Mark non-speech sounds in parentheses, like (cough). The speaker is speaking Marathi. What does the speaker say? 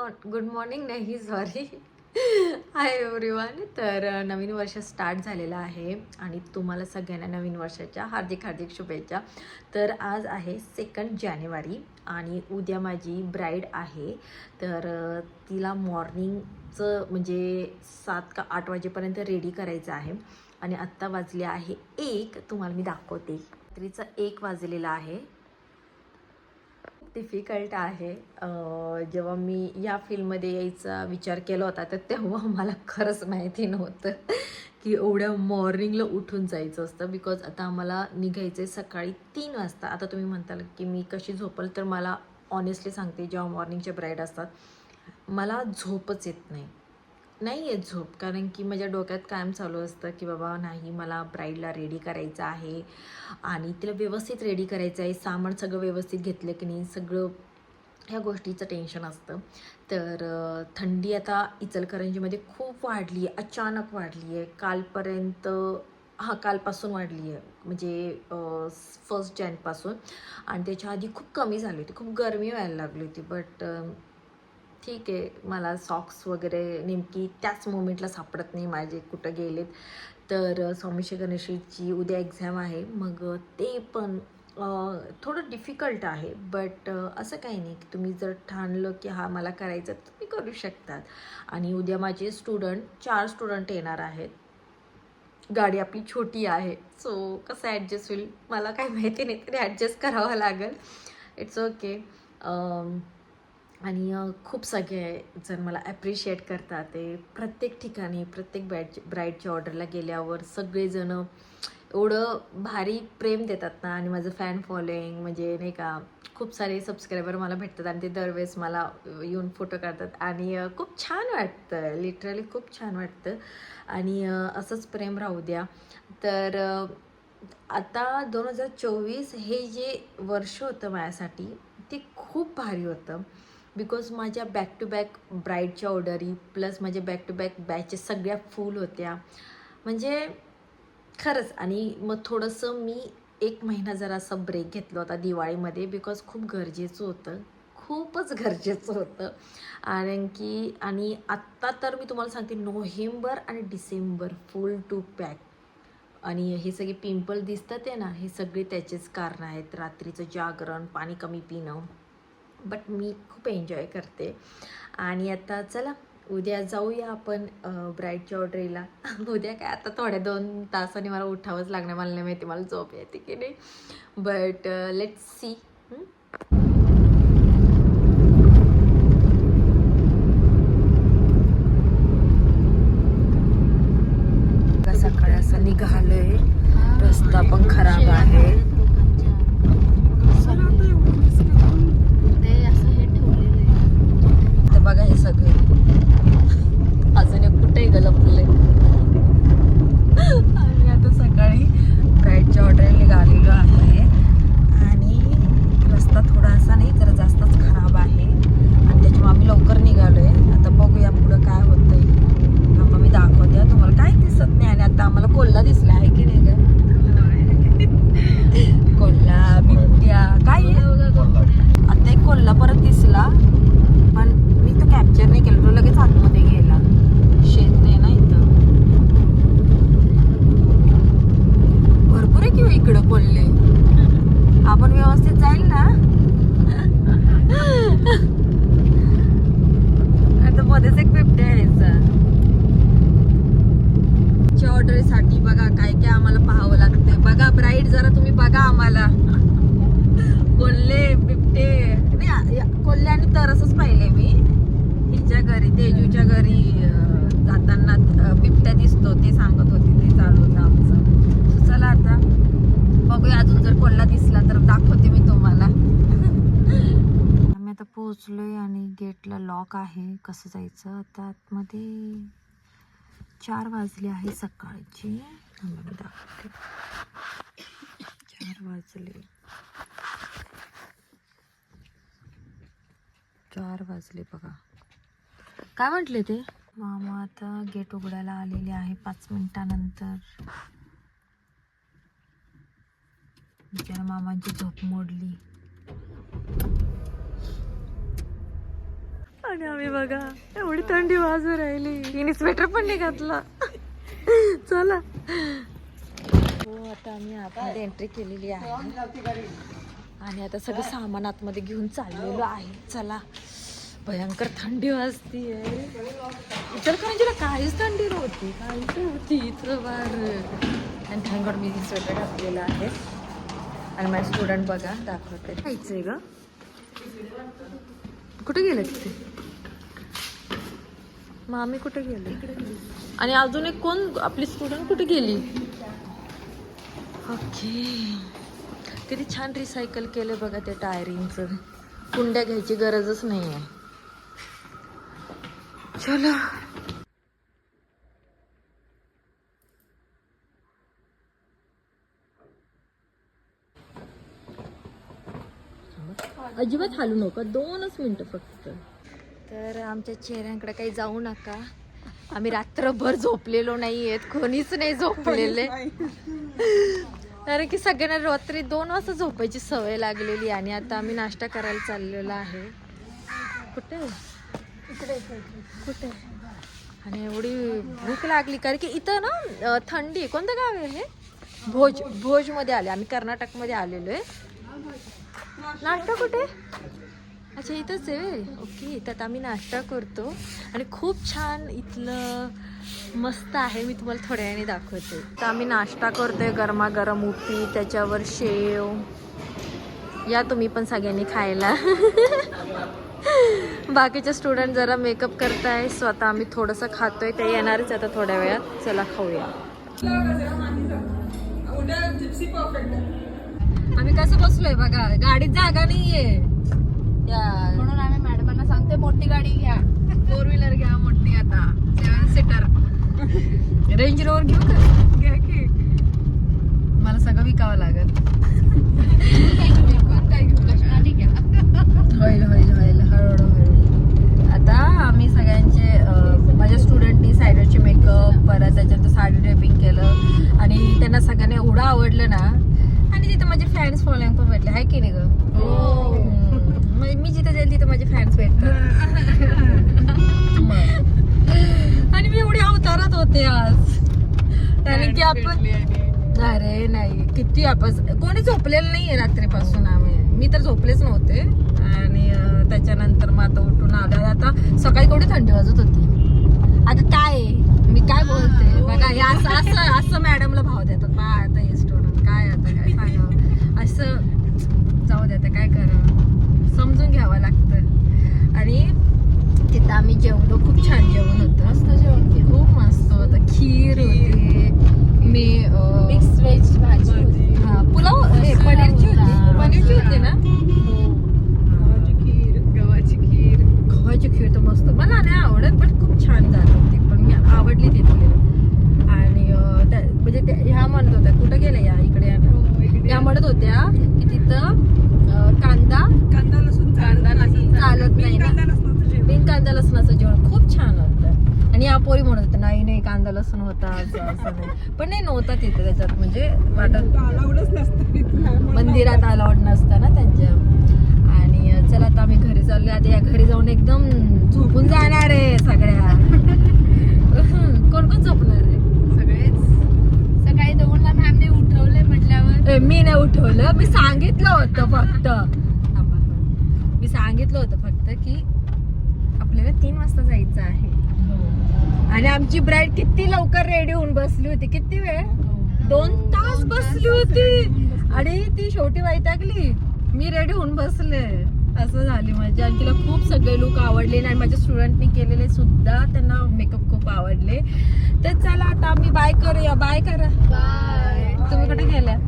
मॉ गुड मॉर्निंग नाही सॉरी हाय एव्हरीवन तर uh, नवीन वर्ष स्टार्ट झालेलं आहे आणि तुम्हाला सगळ्यांना नवीन वर्षाच्या हार्दिक हार्दिक शुभेच्छा. तर आज आहे सेकंड जानेवारी आणि उद्या माझी ब्राईड आहे. तर uh, तिला मॉर्निंगचं म्हणजे सात का आठ वाजेपर्यंत रेडी करायचं आहे. आणि आत्ता वाजले आहे एक. तुम्हाला मी दाखवते. रात्रीचं एक वाजलेलं आहे. डिफिकल्ट आहे. जेव्हा मी या फील्डमध्ये यायचा विचार केला होता तर तेव्हा मला खरंच माहिती नव्हतं की एवढ्या मॉर्निंगला उठून जायचं असतं. बिकॉज आता आम्हाला निघायचं आहे सकाळी तीन वाजता. आता तुम्ही म्हणताल की मी कशी झोपल तर मला ऑनेस्टली सांगते जेव्हा मॉर्निंगचे ब्राईड असतात मला झोपच येत नाही. नाही येत झोप. कारण की माझ्या डोक्यात कायम चालू असतं की बाबा नाही मला ब्राईडला रेडी करायचं आहे. आणि तिला व्यवस्थित रेडी करायचं आहे. सामान सगळं व्यवस्थित घेतलं की नाही सगळं ह्या गोष्टीचं टेन्शन असतं. तर थंडी आता इचलकरंजीमध्ये खूप वाढली आहे अचानक वाढली आहे कालपर्यंत हां कालपासून वाढली आहे म्हणजे फर्स्ट जॅनपासून आणि त्याच्या आधी खूप कमी झाली होती. खूप गरमी व्हायला लागली होती. बट ठीक आहे मला सॉक्स वगैरे नेमकी त्याच मोमेंटला सापडत नाही माझे कुठं गेलेत. तर स्वामीशी गणेशीची उद्या एक्झाम आहे. मग ते पण थोडं डिफिकल्ट आहे. बट असं काही नाही की तुम्ही जर ठाणलं की हा मला करायचं तर तुम्ही करू शकतात. आणि उद्या माझे स्टुडंट चार स्टुडंट येणार आहेत. गाडी आपली छोटी आहे. सो कसं ॲडजस्ट होईल? मला काही माहिती नाही तरी ॲडजस्ट करावं लागेल. इट्स ओके आणि खूप सगळे जण मला ॲप्रिशिएट करतात. ते प्रत्येक ठिकाणी प्रत्येक ब्राईड ब्राईडच्या ऑर्डरला गेल्यावर सगळेजणं एवढं भारी प्रेम देतात ना. आणि माझं फॅन फॉलोईंग म्हणजे नाही का खूप सारे सबस्क्रायबर मला भेटतात आणि ते दरवेळेस मला येऊन फोटो काढतात. आणि खूप छान वाटतं. लिटरली खूप छान वाटतं. आणि असंच प्रेम राहू द्या. तर आता दोन हजार चोवीस हे जे वर्ष होतं माझ्यासाठी ते खूप भारी होतं. बिकॉज माझ्या बॅक टू बॅक ब्राईडच्या ऑर्डरी प्लस माझ्या बॅक टू बॅक बॅचेस सगळ्या फुल होत्या. म्हणजे खरंच आणि मग थोडंसं मी एक महिना जरा असं ब्रेक घेतला होता दिवाळीमध्ये बिकॉज खूप गरजेचं होतं. खूपच गरजेचं होतं. कारण की आणि आत्ता तर मी तुम्हाला सांगते नोव्हेंबर आणि डिसेंबर फुल टू पॅक आणि हे सगळे पिंपल दिसतात आहे ना हे सगळे त्याचेच कारण आहेत. रात्रीचं जागरण पाणी कमी पिणं. बट मी खूप एन्जॉय करते. आणि आता चला उद्या जाऊया आपण ब्राईडच्या ऑर्डरीला (laughs) उद्या काय आता थोड्या दोन तासाने मला उठावंच लागणार मला नाही माहिती मला झोप येते की नाही. बट लेट सी सकाळी असं निघालंय. रस्ता पण खराब आहे ते असं हे ठेवलेलं आहे तर बघा हे सगळे अजून एक कुठे गलपले आम्ही आता सकाळी ब्राईडच्या ऑर्डर निघालेलो आहे आणि रस्ता थोडासा नाही जरा जास्तच खराब आहे आणि त्याच्यामुळे आम्ही लवकर निघालोय आता बघूया पुढं काय होतंय थांबा मी दाखवते तुम्हाला काय दिसत नाही आणि आता आम्हाला कोल्हा दिसला आहे की नाही ग कोल्हा बिबट्या काय आहे आता एक कोल्हा परत दिसला पण मी तो कॅप्चर नाही केला तो लगेच आतमध्ये गेला शेत नाही ना इथं भरपूर आहे किंवा इकडं कोल्हे आपण व्यवस्थित जाईल ना आता मध्येच एक बिबट्या यायचा ऑर्डरसाठी बघा काय काय आम्हाला पाहावं लागतंय बघा ब्राईट जरा तुम्ही बघा आम्हाला. कोल्हे बिबटे नाही कोल्हे आणि तरसच पाहिले मी. हिच्या घरी तेजूच्या घरी जाताना बिबट्या दिसतो ते सांगत होते ते चालू होतं आमचं. चला आता बघूया अजून जर कोल्हा दिसला तर दाखवते मी तुम्हाला. आम्ही आता पोहोचलोय आणि गेटला लॉक आहे. कसं जायचं? आता आतमध्ये चार वाजले आहे सकाळची. दाखवते. चार वाजले. चार वाजले बघा. काय म्हटले ते? मामा आता गेट उघडायला आलेले आहे पाच मिनिटानंतर. बिचारा मामांची झोप मोडली. आणि आम्ही बघा एवढी थंडी वाजू राहिली. हिने स्वेटर पण नाही घातला चला. हो आता आम्ही आतमध्ये एंट्री केलेली आहे. आणि आता सगळं सामान आतमध्ये घेऊन चाललेलो आहे. चला. भयंकर थंडी वाजती आहे इचलकरंजीला काहीच थंडी नव्हती. काहीच नव्हती इथं बार आणि थँगड मी स्वेटर घातलेलं आहे. आणि माझे स्टुडंट बघा दाखवते. खायचंय ग. कुठे गेले तिथे मामी कुठे गेले? आणि अजून एक कोण? आपली स्टुडंट कुठे गेली? ओके. किती छान रिसायकल केलं बघा ते टायरिंगचं कुंड्या घ्यायची गरजच नाही आहे चलो. अजिबात हालू नका. दोनच मिनटं फक्त. तर आमच्या चेहऱ्यांकडे काही जाऊ नका. आम्ही रात्रभर झोपलेलो नाही आहेत कोणीच नाही झोपलेले. कारण की सगळ्यांना रात्री दोन वाजता झोपायची सवय लागलेली आणि आता आम्ही नाश्ता करायला चाललेलो आहे. कुठे? कुठे? आणि एवढी भूक लागली कारण की इथं ना थंडी. कोणतं गाव आहे हे? भोज भोजमध्ये आले. आम्ही कर्नाटकमध्ये आलेलो आहे. नाश्ता कुठे? अच्छा इथंच आहे ओके तर आम्ही नाश्ता करतो. आणि खूप छान इथलं मस्त आहे मी तुम्हाला थोड्या वेळाने दाखवते. तर आम्ही नाश्ता करतोय गरमागरम उपी त्याच्यावर शेव. या तुम्ही पण सगळ्यांनी खायला. (laughs) बाकीचे स्टुडंट जरा मेकअप करताय स्वतः आम्ही थोडंसं खातोय. ते येणारच आता थोड्या वेळात. चला खाऊया. आम्ही कसं बसलोय बघा गाडीत जागा नाहीये. म्हणून आम्ही मॅडमांना सांगते मोठी गाडी घ्या. फोर व्हीलर घ्या मोठी आता. सेवन सीटर रेंज रोवर घेऊ का? घ्या की. मला सगळं विकावं लागेल. होईल होईल होईल. हळूहळू हळू आता आम्ही सगळ्यांचे माझ्या स्टुडंटनी सायडरचे मेकअप परत त्याच्यात साडी ड्रेपिंग केलं. आणि त्यांना सगळ्यांना एवढं आवडलं ना आणि तिथं माझे फॅन्स फॉलोइंग पण भेटले. आहे की नाही ग? हम्म. म्हणजे मी जिथे जाईल तिथे माझे फॅन्स भेटतात. (laughs) आणि मी एवढी अवतारात होते आज. कारण की आपण अरे नाही किती आपण कोणी झोपलेलं नाहीये रात्रीपासून आम्ही. मी तर झोपलेच नव्हते. आणि त्याच्यानंतर मग आता उठून आलो. आता सकाळी केवढी थंडी वाजत होती. आता काय? मी काय बोलते? बघा हे असं असं असं मॅडमला भाव देतात. बा आता हे स्टुडंट काय आता? काय सांगावं? असं जाऊ दे आता काय करावं? समजून घ्यावं लागतं. आणि तिथं आम्ही जेवलो खूप छान जेवण होतं. मस्त जेवण केलं. खूप मस्त. होतं खीर होती मी मिक्स व्हेज भाजी होती. हा, पुलाव हे, पनीरची होती. पनीरची होती ना? गव्हाची खीर गव्हाची खीर. तर मस्त. मला नाही आवडत पण खूप छान झाली होती. पण मी आवडली तिथली आणि म्हणजे त्या- ह्या म्हणत होत्या कुठं गेल्या या? इकडे या. या. म्हणत होत्या की तिथं अं, कांदा कांदा लसूण कांदा चालत नाही ना. कांदा लसणाचं जेवण. बिन कांदा लसणाचं जेवण खूप छान होतं. आणि या पोरी म्हणत होत्या नाही नाही कांदा लसूण होता असं असं नाही पण नाही नव्हता तिथे त्याच्यात. म्हणजे वाटत अलाउडच नसतं. (laughs) मंदिरात अलाउड नसतं ना त्यांच्या. आणि चला आता आम्ही घरी चाललोय. आता या घरी जाऊन एकदम झोपून जाणार आहे सगळ्या. कोण कोण झोपणार आहे? सगळेच. सकाळी दोनला मॅमने उठवले म्हटल्यावर. मी नाही उठवलं. मी सांगितलं होतं फक्त. मी सांगितलं होतं फक्त की आपल्याला तीन वाजता जायचं आहे. आणि आमची ब्राईड किती लवकर रेडी होऊन बसली होती. किती वेळ? दोन तास बसली होती. आणि ती शेवटी वैतागली मी रेडी होऊन बसले. असं झाली माझी. आणि तिला खूप सगळे लुक आवडले. आणि माझ्या स्टुडंटनी केलेले सुद्धा त्यांना मेकअप खूप आवडले. तर चला आता आम्ही बाय करूया. बाय करा. बाय तुम्ही कुठे गेल्या?